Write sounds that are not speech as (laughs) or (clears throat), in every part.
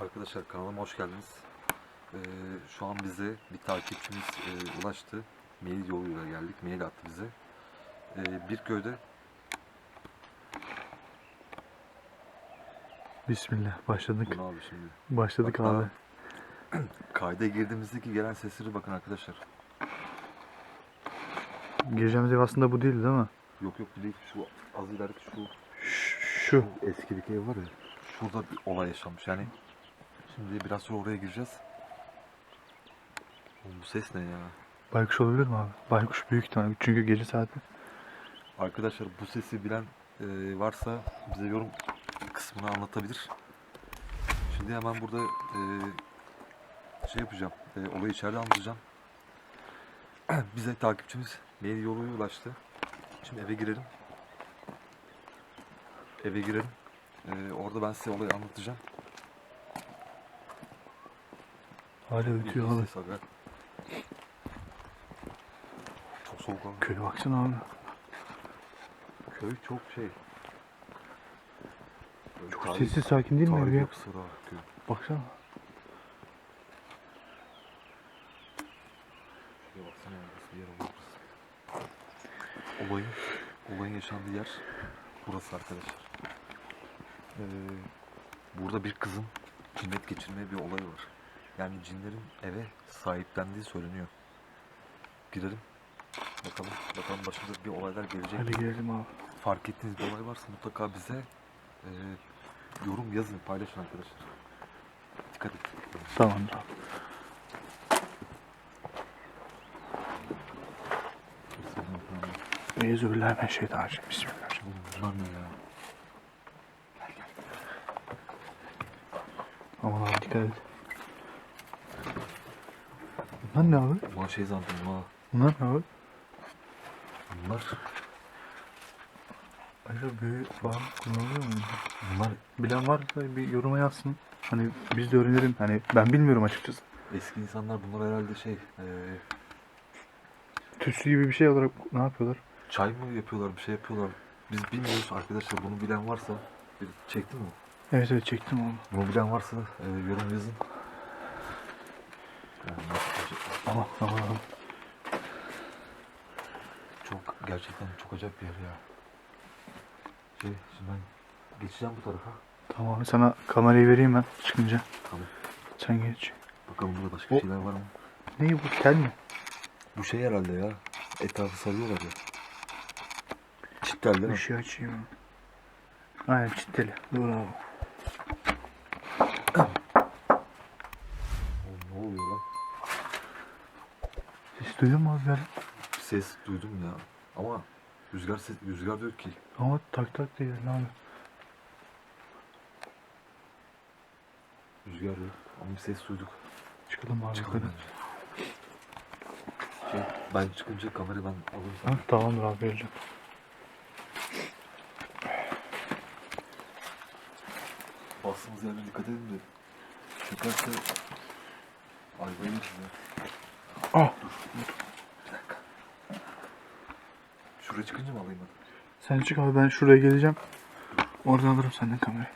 Arkadaşlar kanalıma hoş geldiniz. Ee, şu an bize bir takipçimiz e, ulaştı. Mail yoluyla geldik. Mail attı bize. Ee, bir köyde Bismillah başladık. bu ne abi şimdi? Başladık Bak, abi. (clears throat) Kayda girdiğimizdeki gelen sesleri bakın arkadaşlar. Gireceğimiz ev aslında bu değil değil mi? Yok yok bu değil. Şu az ileride şu Şu. eskideki ev var ya. Şurada bir olay yaşanmış. Yani şimdi biraz sonra oraya gireceğiz. Oğlum bu ses ne ya? Baykuş olabilir mi abi? Baykuş büyük ihtimal. Çünkü gece saati. Arkadaşlar bu sesi bilen e, varsa bize yorum kısmını anlatabilir. Şimdi hemen burada e, şey yapacağım. E, olayı içeride anlatacağım. (clears throat) bize takipçimiz mail yoluyla ulaştı. Şimdi eve girelim. Eve girelim. E, orada ben size olayı anlatacağım. Hala ötüyor abi. Aga. Çok soğuk abi. Köye baksana abi. Köy çok şey. Böyle Çok tarih- sessiz sakin değil mi ev ya? abi köy. Baksana. Şuraya baksana nasıl bir yer burası. Olayın, olayın yaşandığı yer burası arkadaşlar. Ee, burada bir kızın cinnet geçirme bir olay var. Yani cinlerin eve sahiplendiği söyleniyor. Girelim. Bakalım, bakalım başımıza bir olaylar gelecek. Hadi girelim abi. Fark ettiğiniz bir olay varsa mutlaka bize e, yorum yazın, paylaşın arkadaşlar. Dikkat et. Tamamdır abi. Eyyüzübillahimineşşeytanirracim. Bismillahirrahmanirrahim. Oğlum Bunlar ne ya? Aman abi dikkat et. Bunlar ne abi? Ulan şey zannettim ha. Bunlar ne abi? Bunlar, Acaba büyü falan kullanılıyor mu? bunlar Bilen varsa bir yoruma yazsın. Hani biz de öğrenelim. Hani ben bilmiyorum açıkçası. eski insanlar bunlar herhalde şey e, Tütsü gibi bir şey olarak ne yapıyorlar? çay mı yapıyorlar bir şey yapıyorlar. Biz bilmiyoruz arkadaşlar bunu bilen varsa bir çektin mi? Evet evet çektim onu. Bunu bilen varsa e, yorum yazın. Aman aman. Çok gerçekten çok acayip bir yer ya. Şey şimdi ben geçeceğim bu tarafa. Tamam abi sana kamerayı vereyim ben çıkınca. Tamam. Sen geç. Bakalım burada başka O- şeyler var mı? Ne bu tel mi? Bu şey herhalde ya. Etrafı sarıyorlar ya. Çitler değil mi? Işığı açayım. Aynen çitteli. Dur abi. Duydun mu abi ses duydum ya. Ama rüzgar ses, rüzgar diyor ki Ama tak tak değil abi. rüzgar yok. Ama bir ses duyduk. Çıkalım abi Çıkalım yukarı. Şey, ben çıkınca kamerayı ben alırım Ha, sana. tamamdır abi vereceğim. Bastığımız yerlere dikkat edin de. Çıkarsa ayvayı yeriz ya. Ah Bir dakika. Şuraya çıkınca mı alayım ben? sen çık abi ben şuraya geleceğim. Oradan alırım senden kamerayı.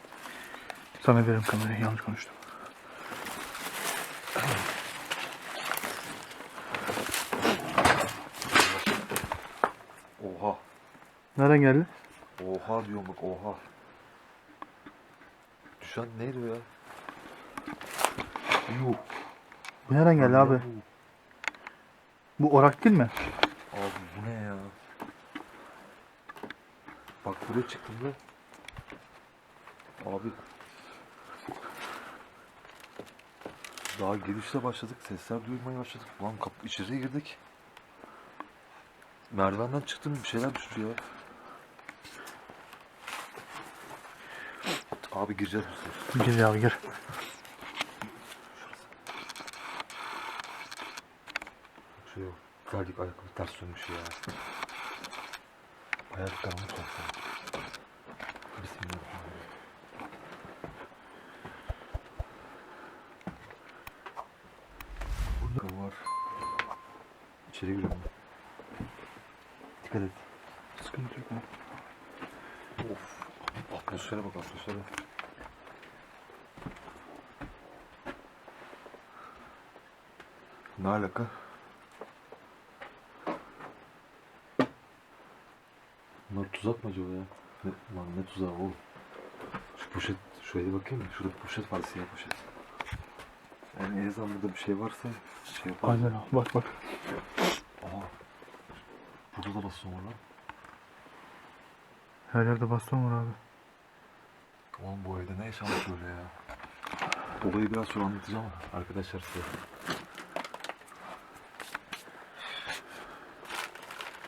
Sana veririm kamerayı yanlış konuştum. Oha. Nereden geldi? Oha diyorum bak oha. Düşen neydi o ya? Yuh. Bu nereden geldi abi? Bu orak değil mi? Abi bu ne ya? Bak buraya çıktığımda Abi Daha girişte başladık. Sesler duymaya başladık. Ulan kapı içeriye girdik. Merdivenden çıktım bir şeyler düştü ya. Abi gireceğiz sefer. Gir abi gir. Geldik ayakkabı ters sürmüş ya. Ayaklarımı soktum. Bismillahirrahmanirrahim. Burada var. İçeri giriyorum. Dikkat et. Sıkıntı yok. Of. Atmosfere bak atmosfere. Ne alaka? Bunlar tuzak mı acaba ya? Ne, lan ne tuzağı oğlum? Şu poşet, şuraya bakayım mı? Şurada bir poşet var, siyah poşet. Yani en azından burada bir şey varsa şey yapar. Aynen abi. Bak bak. Aha. Burada da baston var lan. Her yerde baston var abi. Oğlum bu evde ne yaşanmış böyle ya? Olayı biraz sonra anlatacağım arkadaşlar size.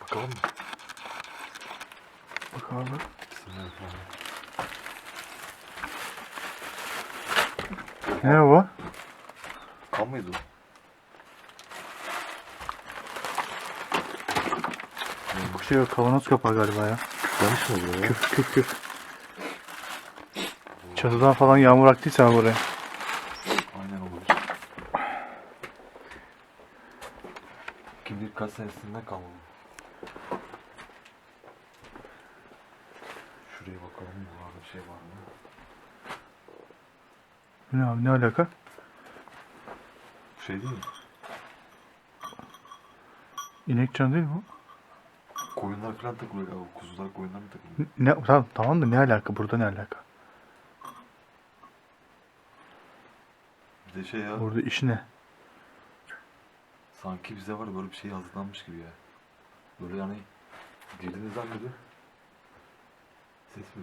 Bakalım mı? Bismillahirrahmanirrahim. Ne o? Kan mıydı o? Bu şey yok. Kavanoz kapağı galiba ya. Yanlış mı oluyor ya? Küf küf küf. Çatıdan falan yağmur aktıysa abi oraya. Aynen olur. Kim bilir kaç senesinden kalmadı. Şuraya bakalım buralarda bir şey var mı? Ne abi ne alaka? Şey değil mi? İnek canı değil mi bu? Koyunlar falan takılıyor ya. Kuzular koyunlar mı takılıyor? Ne, tamam, tamam da ne alaka? Burada ne alaka? Bir de şey ya. Burada iş ne? Sanki bize var böyle bir şey hazırlanmış gibi ya. Böyle yani girdiğinizden beri ses mi?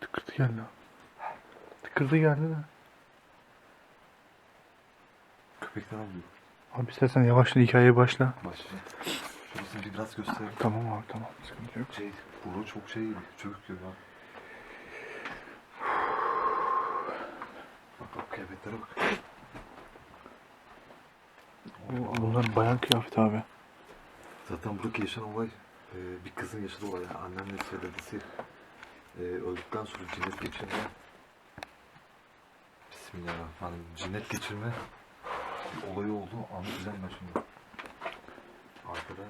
Tıkırtı geldi abi. Tıkırtı geldi de. Köpekten alıyor. Abi istersen yavaşla hikayeye başla. Başlayacağım. Şurasını bir biraz göstereyim. Tamam abi tamam. Sıkıntı yok. Şey, burada çok şey çökük diyor ya. Bak bak kıyafetlere bak. Bu- Bunlar bayan kıyafeti abi. Zaten buradaki yaşanan olay e, bir kızın yaşadığı olay. Yani annemle ve dedesi e, öldükten sonra cinnet geçirme Bismillahirrahmanirrahim. Cinnet geçirme olayı oldu. Anlatacağım ben şimdi. Arkada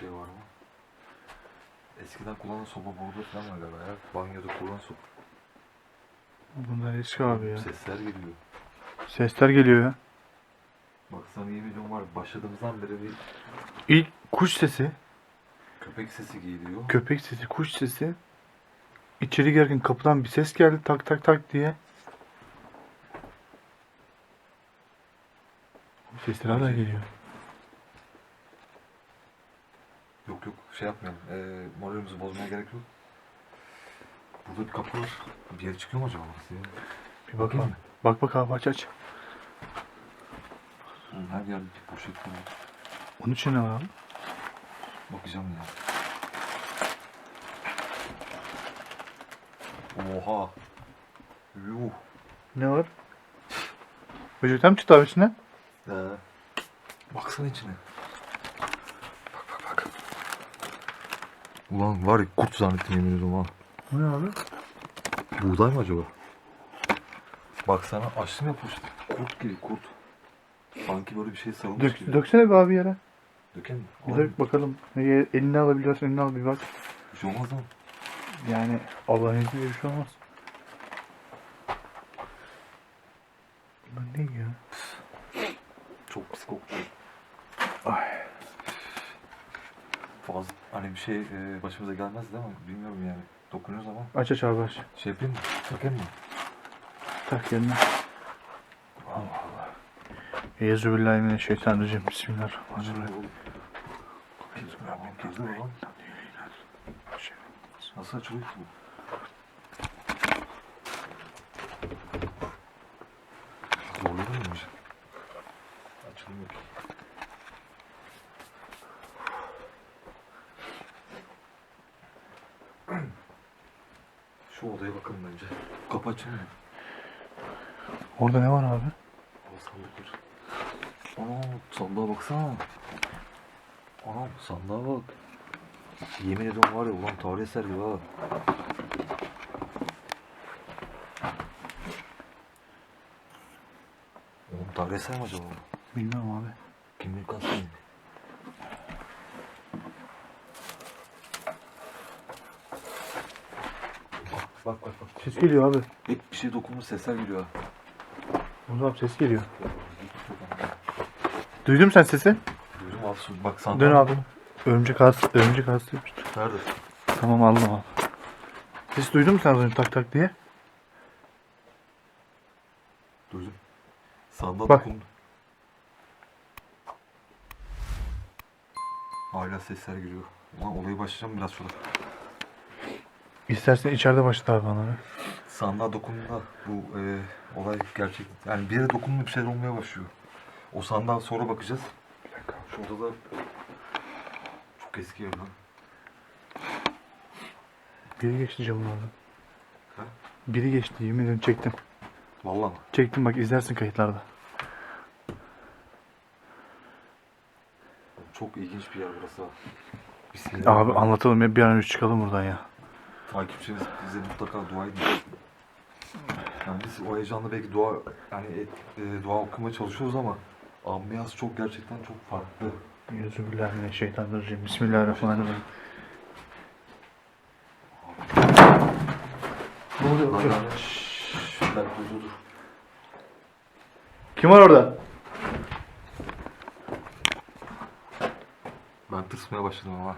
şey var mı? Eskiden kullanılan soba boruda falan var galiba ya. Banyoda kullanılan soba. Bunlar eski abi ya. Sesler geliyor. Sesler geliyor ya. Bak sana yemin ediyorum var başladığımızdan beri bir İlk kuş sesi, köpek sesi geliyor. köpek sesi, kuş sesi. İçeri girerken kapıdan bir ses geldi tak tak tak diye. Sesler hala geliyor. Yok yok şey yapmayalım. Ee, moralimizi bozmaya gerek yok. Burada bir kapı var. Bir yere çıkıyor mu acaba burası ya? Bir bakalım. Bak bak abi aç aç. Oğlum her yerde bir poşet var. Onun için ne var abi? Bakacağım ya. Oha. Yuh. Ne var? Böcekten mi çıktı abi içine? Ee, baksana içine. Bak bak bak. Ulan var ya kurt zannettim yemin ediyorum ha. Bu ne abi? Buğday mı acaba? Baksana açtım ya poşeti. Kurt gibi kurt. Sanki böyle bir şey sarılmış Dök, gibi. döksene be abi yere. Döken mi? Bir dök bakalım. Ne, elini alabiliyorsun elini al bir bak. Bir şey olmaz mı? Yani Allah'ın izniyle bir şey olmaz. Bunlar ne ya? Çok pis koktu. Ay. Fazla hani bir şey e, başımıza gelmez değil mi? Bilmiyorum yani. Dokunuyoruz ama Aç aç abi aç. şey yapayım mı? Takayım mı? Tak yerine. Allah Allah. Eyyezübillahimineşşeytanirracim. Bismillahirrahmanirrahim. Lan? Nasıl açılıyor ki bu? Zorladın mı önce? Açılmıyor ki. Şu odaya bakalım bence. Açılmıyor. Orada ne var abi? Aa sandık var. Ana sandığa baksana. Ana sandığa bak. Yemin ediyorum var ya ulan tarih eser gibi ha. Oğlum tarih eser mi acaba? Bilmiyorum abi. Kim bilir kaç Bak bak bak. Ses geliyor abi. Hep bir şey dokunmuş sesler geliyor. Burada abi ses geliyor. Duydun mu sen sesi? Duydum abi su- bak sandal. Dön abi. Örümcek ağası, örümcek ağası yapmıştır. Nerede? Tamam aldım abi. Ses duydun mu sen az önce tak tak diye? Duydum. Sandal Bak. dokundu. Hala sesler geliyor. Ulan olayı başlayacağım biraz sonra. İstersen içeride başla abi bana. Sandığa dokunduğunda bu e, olay gerçek. Yani bir yere dokunduğunda bir şeyler olmaya başlıyor. O sandığa sonra bakacağız. Bir dakika. Şu odada çok eski ev lan. Biri geçti camın oradan. Ha? Biri geçti yemin ederim çektim. Vallahi mı? Çektim bak izlersin kayıtlarda. Çok ilginç bir yer burası. ha. Bismillah. Abi anlatalım ya bir an önce çıkalım buradan ya. Takipçimiz bize mutlaka dua edin. Yani biz o heyecanla belki dua yani et- e, dua okumaya çalışıyoruz ama ambiyans çok gerçekten çok farklı. Yüzübillahimineşşeytanirracim. Bismillahirrahmanirrahim. Ne oluyor? Şşş, dur dur dur. Kim var orada? Ben tırsmaya başladım ama.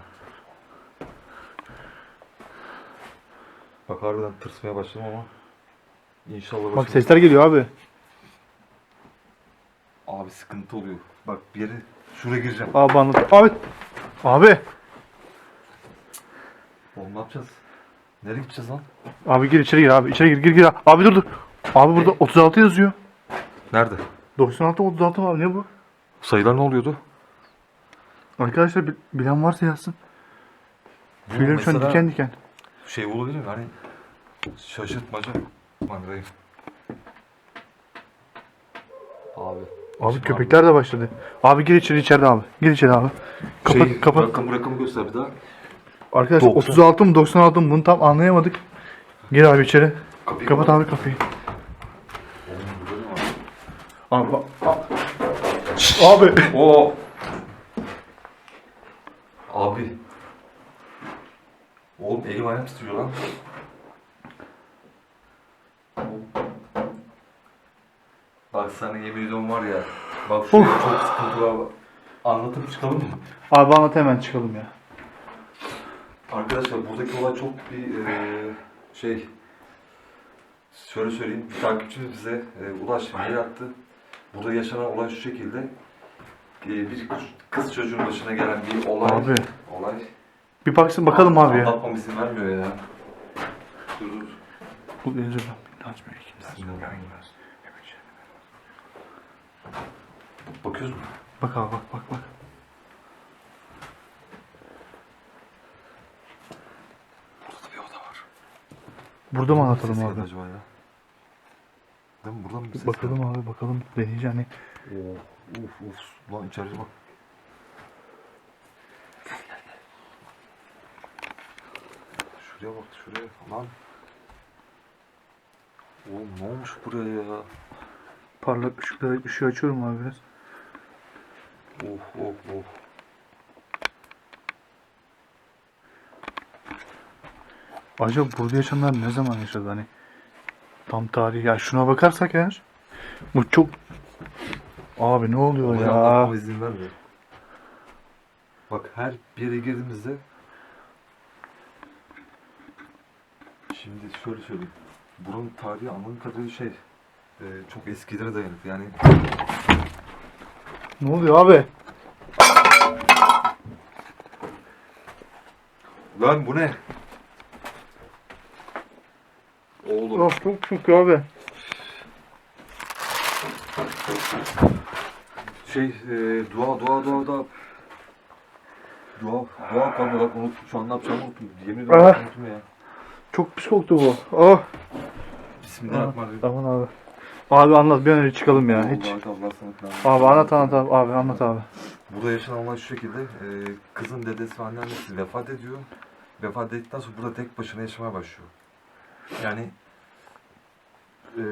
Bak harbiden tırsmaya başladım ama. İnşallah Bak başımız- sesler geliyor abi. Abi sıkıntı oluyor. Bak bir yere şuraya gireceğim. Abi anlat. Abi. Abi. Oğlum ne yapacağız? Nereye gideceğiz lan? Abi gir içeri gir abi. İçeri gir gir gir. Abi dur dur. Abi burada 36 yazıyor. Nerede? 96 36 var ne bu? Sayılar ne oluyordu? Arkadaşlar bi- bilen varsa yazsın. Bu Tüylerim şu an mesela diken diken. Şey olabilir mi? Hani şaşırtmaca. Mangrayım. Abi. Abi Şimdi köpekler de başladı. Abi gir içeri içeride abi. Gir içeri abi. Kapat şey, kapat. Rakam, rakamı göster bir daha. Arkadaşlar Doksan. 36 mı 96 mı bunu tam anlayamadık. Gir abi içeri. Kapıyı Kapat abi kapıyı. Abi bak- Abi. Oo. (laughs) Abi. Oğlum elim ayağım titriyor lan. Bak sana yemin ediyorum var ya. Bak şuraya çok sıkıntı var. Anlatıp çıkalım mı? Abi anlat hemen çıkalım ya. Arkadaşlar buradaki olay çok bir eee, şey şöyle söyleyeyim bir takipçimiz bize e, ulaş mail attı. Burada yaşanan olay şu şekilde E, bir kız çocuğun başına gelen bir olay Abi. olay Bir baksın bakalım abi ya. anlatmam izin vermiyor ya. Dur dur. Bu yazıyor. Bakıyoruz mu? Bak abi bak bak bak. Burada bir oda var. Burada mı anlatalım Ses abi? geldi acaba ya? Değil mi? Buradan mı bir ses Bakalım geldi? abi bakalım. Deneyeceğim hani. Oo, Uf uf. Lan içeride bak. Şuraya bak şuraya. Lan. Oğlum ne olmuş buraya ya? Parlak ışıkları ışığı açıyorum abi biraz. Of of of. Acaba burada yaşayanlar ne zaman yaşadı hani? Tam tarihi. Ya şuna bakarsak eğer. Bu çok... Abi ne oluyor Olayı ya? izin vermiyor. Bak her bir yere girdiğimizde Şimdi şöyle söyleyeyim. Buranın tarihi anladığım kadarıyla şey e, çok eskilere dayanır. Yani Ne oluyor abi? Lan bu ne? Oğlum. Of çok çok abi. Şey, e, dua, dua, dua, dua. Dua, dua kalmadı. Bak unuttum. Şu an ne yapacağımı unuttum. Yemin ediyorum Ah. unuttum ya. Çok pis koktu bu. Oh. Bismillahirrahmanirrahim. Tamam abi. Abi anlat bir an önce çıkalım ya. Hiç. Allah Allah sana falan. Abi anlat anlat abi. Abi anlat abi. Burada yaşanan olay şu şekilde. e, kızın dedesi ve anneannesi vefat ediyor. Vefat ettikten sonra burada tek başına yaşamaya başlıyor. Yani e,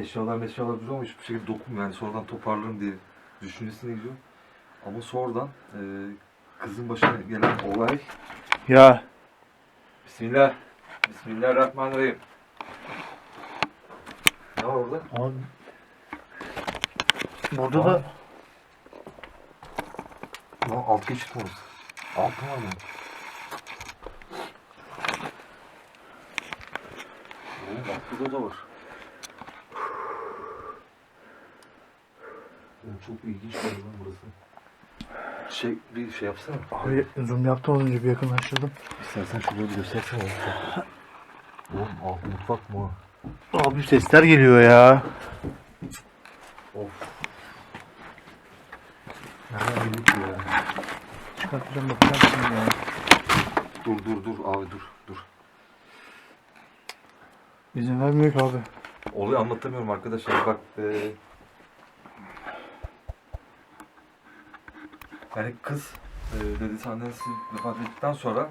eşyalar eşyalar duruyor ama hiçbir şekilde dokunmuyor. Yani sonradan toparlarım diye düşüncesine gidiyor. Ama sonradan e, kızın başına gelen olay Ya. Bismillah. Bismillahirrahmanirrahim. Ne var orada? Abi. Burada da Lan alt geçit orası? Altı var mı? Bak burada da var. Oğlum çok ilginç bir yer lan burası. Şey bir şey yapsana. Abi zoom yaptım az önce bir yakınlaştırdım. İstersen şurayı bir göstersene. Oğlum alt mutfak mı? Abi sesler geliyor ya. Of. Nereden bildik ya? Çıkartacağım şimdi ya. Dur dur dur abi dur dur. İzin vermiyor ki abi. Olayı anlatamıyorum arkadaşlar bak. E... Yani kız e, dedesi annesi vefat ettikten sonra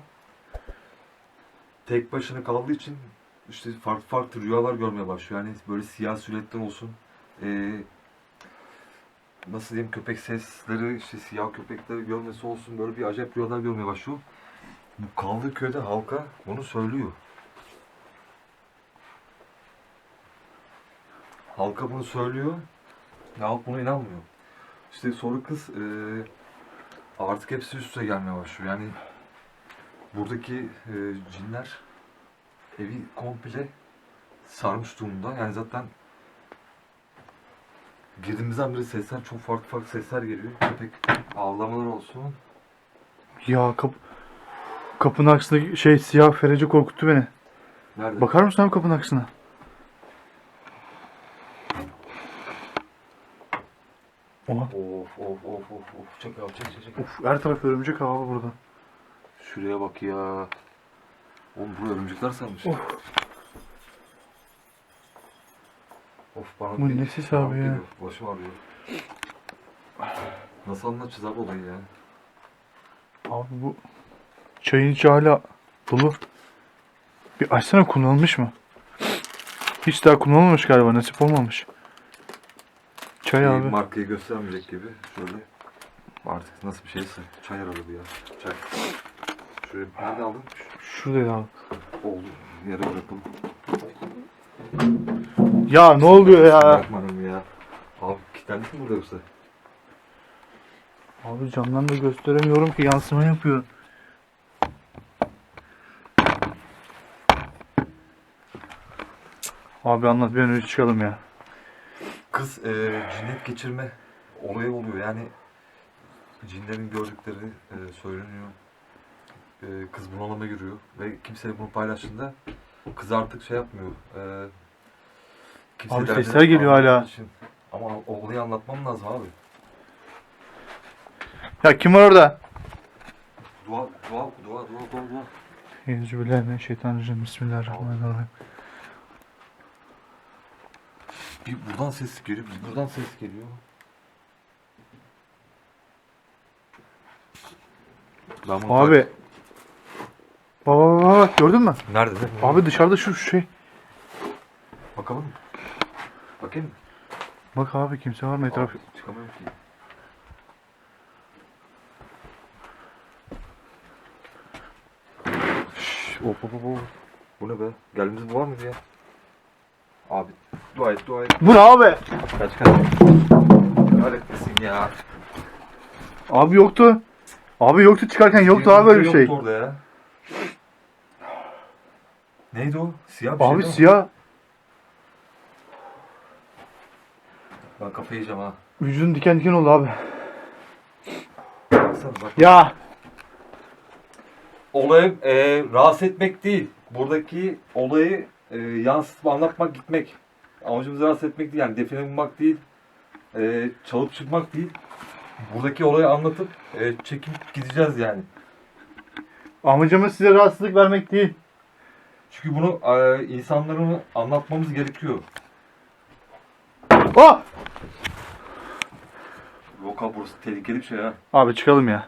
tek başına kaldığı için işte farklı farklı rüyalar görmeye başlıyor. Yani böyle siyah silüetler olsun. e, nasıl diyeyim köpek sesleri işte siyah köpekleri görmesi olsun böyle bir acayip rüyalar görmeye başlıyor. Bu kaldığı köyde halka bunu söylüyor. Halka bunu söylüyor. Halk buna inanmıyor. İşte sonra kız e, artık hepsi üst üste gelmeye başlıyor. Yani buradaki e, cinler evi komple sarmış durumda. Yani zaten girdiğimizden beri sesler çok farklı farklı sesler geliyor. Köpek avlamalar olsun. Ya kap kapının aksındaki şey siyah fereci korkuttu beni. Nerede? Bakar mısın abi kapının aksına? Oha. Of of of of of. Çek abi çek çek çek. Of her taraf örümcek abi burada. Şuraya bak ya. Oğlum buraya örümcekler sarmış. Of. Of bana Bu ne ses bana abi ya? geliyor, Başım ağrıyor. Nasıl anlatacağız abi olayı ya? Abi bu çayın içi hala dolu. Bir açsana kullanılmış mı? Hiç daha kullanılmamış galiba nasip olmamış. Çay Bir abi. markayı göstermeyecek gibi şöyle. Artık nasıl bir şeyse. Çay aradı bu ya. Çay. Şöyle nerede aldın? Şuradaydı abi. Oldu. Yere bırakalım. Ya ne oluyor ya? Bırakmadım ya. Abi kilitlendik mi burada yoksa? Abi camdan da gösteremiyorum ki yansıma yapıyor. Abi anlat bir an önce çıkalım ya. Kız e, cinnet geçirme olayı oluyor. Yani cinlerin gördükleri e, söyleniyor. E, kız bunalıma giriyor ve kimseyle bunu paylaştığında kız artık şey yapmıyor. E, kimseye Abi derdini sesler geliyor hala. için. Ama olayı anlatmam lazım abi. Ya kim var orada? Dua, dua, dua, dua, dua, dua. Euzubillahimineşşeytanirracim. Bismillahirrahmanirrahim. Bir buradan ses geliyor, bir buradan ses geliyor. Ben bunu Abi. Baba baba bak gördün mü? Nerede? Abi dışarıda şu şu şey. Bakalım mı? Bakayım mı? Bak abi kimse var mı etraf? Abi, çıkamıyorum ki. Şşş, hop hop hop hop. Bu ne be? Geldiğimiz bu var mıydı ya? Abi dua et dua et. Bu ne abi? Kaç kaç. Kahretmesin ya. Abi yoktu. Abi yoktu çıkarken yoktu abi böyle bir şey. Yoktu orada ya. Neydi o? Siyah bir şey Abi değil mi? siyah. Ben kafayı yiyeceğim ha. Vücudun diken diken oldu abi. Baksana bak. Ya. Olayı e, rahatsız etmek değil. Buradaki olayı e, yansıtıp anlatmak gitmek. Amacımız rahatsız etmek değil. Yani define bulmak değil. E, çalıp çıkmak değil. Buradaki olayı anlatıp e, çekip gideceğiz yani. Amacımız size rahatsızlık vermek değil. Çünkü bunu e, insanlara anlatmamız gerekiyor. Oh! Yok abi burası tehlikeli bir şey ha. Abi çıkalım ya.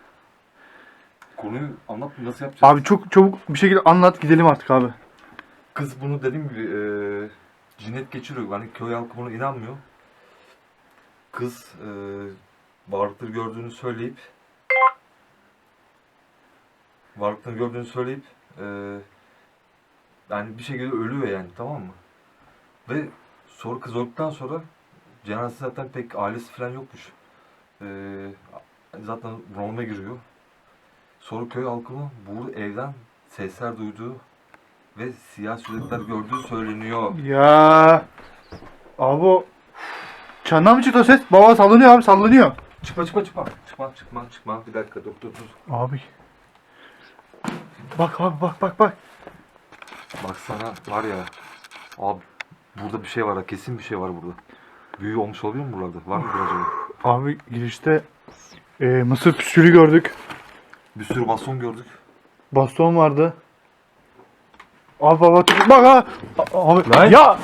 Konuyu anlat nasıl yapacağız? Abi çok çabuk bir şekilde anlat gidelim artık abi. Kız bunu dediğim gibi e, cinnet geçiriyor. Yani köy halkı buna inanmıyor. Kız e, varlıkları gördüğünü söyleyip varlıkları gördüğünü söyleyip e, yani bir şekilde ölüyor yani tamam mı? Ve sonra kız öldükten sonra cenazesi zaten pek ailesi falan yokmuş. E, zaten Roma'ya giriyor. Sonra köy halkının bu evden sesler duyduğu ve siyah silüetler gördüğü söyleniyor. Ya. Abi. Çandan mı çıktı o ses? Baba sallanıyor abi sallanıyor. Çıkma çıkma çıkma. Çıkma çıkma çıkma. Bir dakika dur dur dur. Abi. Bak abi bak bak bak. Baksana var ya. Abi burada bir şey var ha. Kesin bir şey var burada. Büyü olmuş olabilir mi buralarda? Var mı acaba? Abi girişte e, mısır püskülü gördük. Bir sürü baston gördük. Baston vardı. Abi baba bak ha. A- Abi Lan. ya.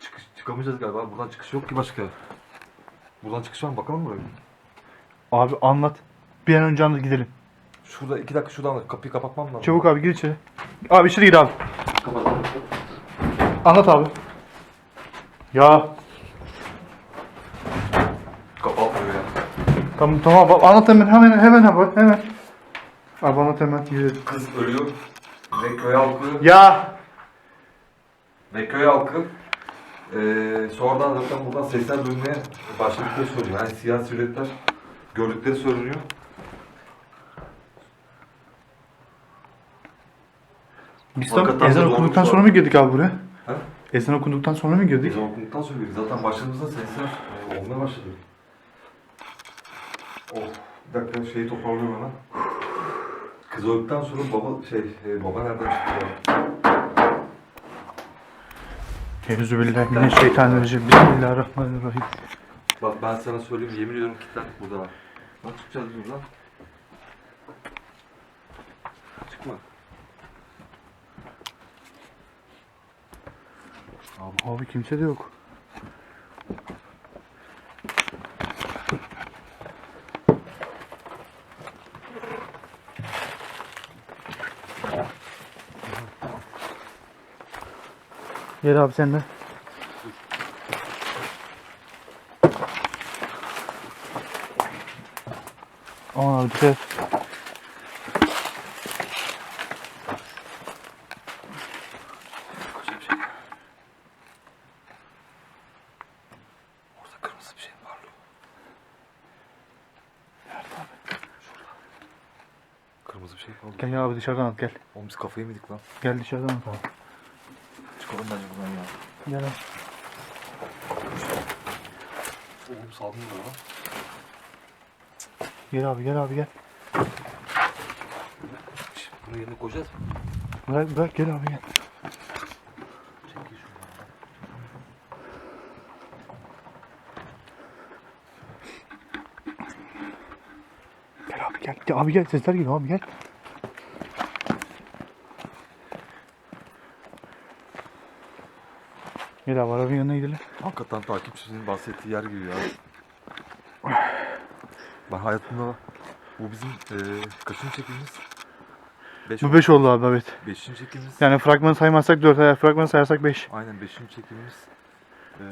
Çıkış, çıkamayacağız galiba. Buradan çıkış yok ki başka. Buradan çıkış var mı? Bakalım buraya. Abi anlat. Bir an önce anlat gidelim. Şurada iki dakika şuradan da kapıyı kapatmam lazım. Çabuk abi gir içeri. Abi içeri gir abi. Kapat. Anlat abi. Ya Kapatmıyor ya. tamam tamam abi, anlat hemen hemen hemen abi hemen. Abi anlat hemen gidelim. Kız ölüyor. Ve köy halkı Ya Ve köy halkı eee sonradan zaten buradan sesler duymaya başladıkları söylüyor. Yani siyah silüetler gördükleri söyleniyor. biz tam Hakikaten ezan okuduktan zorluk sonra mı girdik abi buraya? Ha? Ezan okuduktan sonra mı girdik? Biz okuduktan sonra girdik. Zaten başladığımızda sesler eee, olmaya başladı. Oh, bir dakika şeyi toparlıyorum hemen. Kız öldükten sonra baba şey e, baba nereden çıktı ya? Euzubillahimineşşeytanirracim. Bismillahirrahmanirrahim. Bak ben sana söyleyeyim yemin ediyorum kilitlendik burada. Nasıl çıkacağız biz buradan? Çıkma. Abi Abi kimse de yok. Gel abi sen de. Aman abi dikkat şey. Orada kırmızı bir şey bir şey. Gel abi dışarıdan at gel. Oğlum biz kafayı mı yedik lan? Gel dışarıdan at abi. Çıkalım bence buradan ya. Gel. Oğlum saldın mı lan? Gel abi gel abi gel. Bunu yerine koyacağız mı? Bırak bırak gel abi gel. Gel abi gel. Abi gel sesler geliyor abi gel. Gel abi arabanın yanına gidelim. Hakikaten takipçisinin bahsettiği yer gibi ya. Ben hayatımda bu bizim eee kaçıncı çekimimiz? Beş Bu 5 oldu abi evet. Beşinci çekimimiz. Yani fragmanı saymazsak 4 eğer fragmanı sayarsak 5. Aynen beşinci çekimimiz. Eee,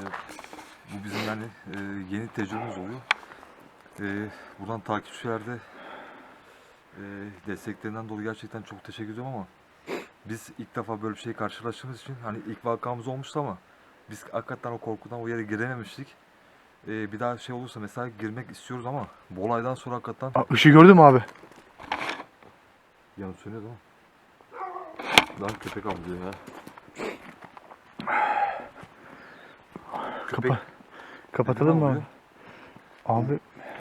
bu bizim yani eee, yeni tecrübemiz oluyor. Eee buradan takipçilerde eee desteklerinden dolayı gerçekten çok teşekkür ediyorum ama biz ilk defa böyle bir şey karşılaştığımız için hani ilk vakamız olmuştu ama biz hakikaten o korkudan o yere girememiştik. Eee, bir daha şey olursa mesela girmek istiyoruz ama bu olaydan sonra hakikaten Aa, ışığı gördün mü abi? yanıp sönüyor değil mi? Lan köpek avlıyor ya. Köpek Kapa kapatalım mı abi? Abi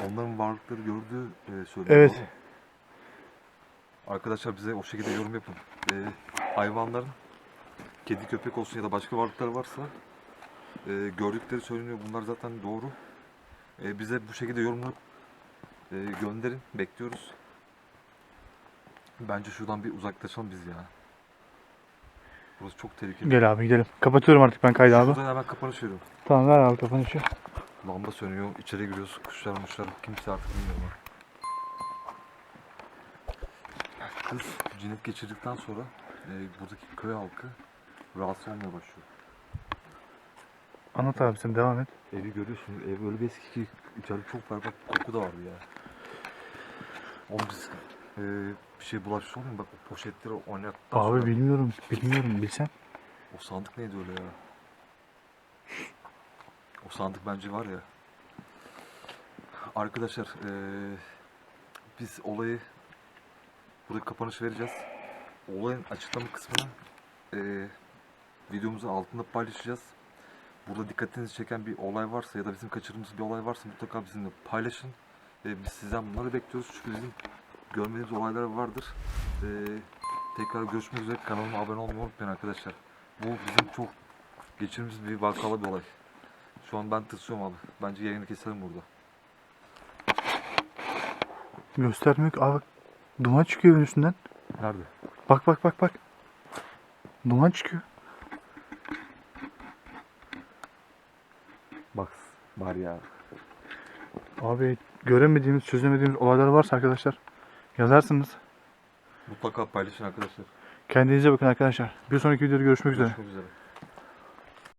Onların varlıkları gördüğü e, söyleniyor. Evet. ama Arkadaşlar bize o şekilde yorum yapın. E, hayvanların kedi köpek olsun ya da başka varlıkları varsa e, gördükleri söyleniyor. Bunlar zaten doğru. E, bize bu şekilde yorumlayıp e, gönderin. Bekliyoruz. Bence şuradan bir uzaklaşalım biz ya. Burası çok tehlikeli. gel abi gidelim. Kapatıyorum artık ben kaydı abi. Şuradan hemen kapanış veriyorum. Tamam ver abi kapanışı. Lamba sönüyor, içeri giriyoruz, kuşlar muşlar, kimse artık bilmiyorum. Kız cinnet geçirdikten sonra e, buradaki köy halkı rahatsız olmaya başlıyor. Anlat abi sen devam et. Evi görüyorsun, ev öyle bir eski ki içeride çok berbat koku da vardı ya. Oğlum biz e, bir şey bulaşmış olmuyor mu? Bak o poşetleri oynattıktan Abi sonra bilmiyorum bilmiyorum bilsem. o sandık neydi öyle ya? O sandık bence var ya Arkadaşlar eee, biz olayı burada kapanış vereceğiz. Olayın açıklama kısmını eee videomuzun altında paylaşacağız. Burada dikkatinizi çeken bir olay varsa ya da bizim kaçırdığımız bir olay varsa mutlaka bizimle paylaşın. Eee, biz sizden bunları bekliyoruz çünkü bizim görmediğimiz olaylar vardır. Eee, tekrar görüşmek üzere kanalıma abone olmayı unutmayın arkadaşlar. Bu bizim çok geçirdiğimiz bir vakalı bir olay. Şu an ben tırsıyorum abi. Bence yayını keselim burada. Aa bak. Duman çıkıyor üstünden. Nerede? Bak bak bak bak. Duman çıkıyor. Bak var ya. Abi göremediğimiz, çözemediğimiz olaylar varsa arkadaşlar yazarsınız. Mutlaka paylaşın arkadaşlar. Kendinize bakın arkadaşlar. Bir sonraki videoda görüşmek üzere. Görüşmek üzere.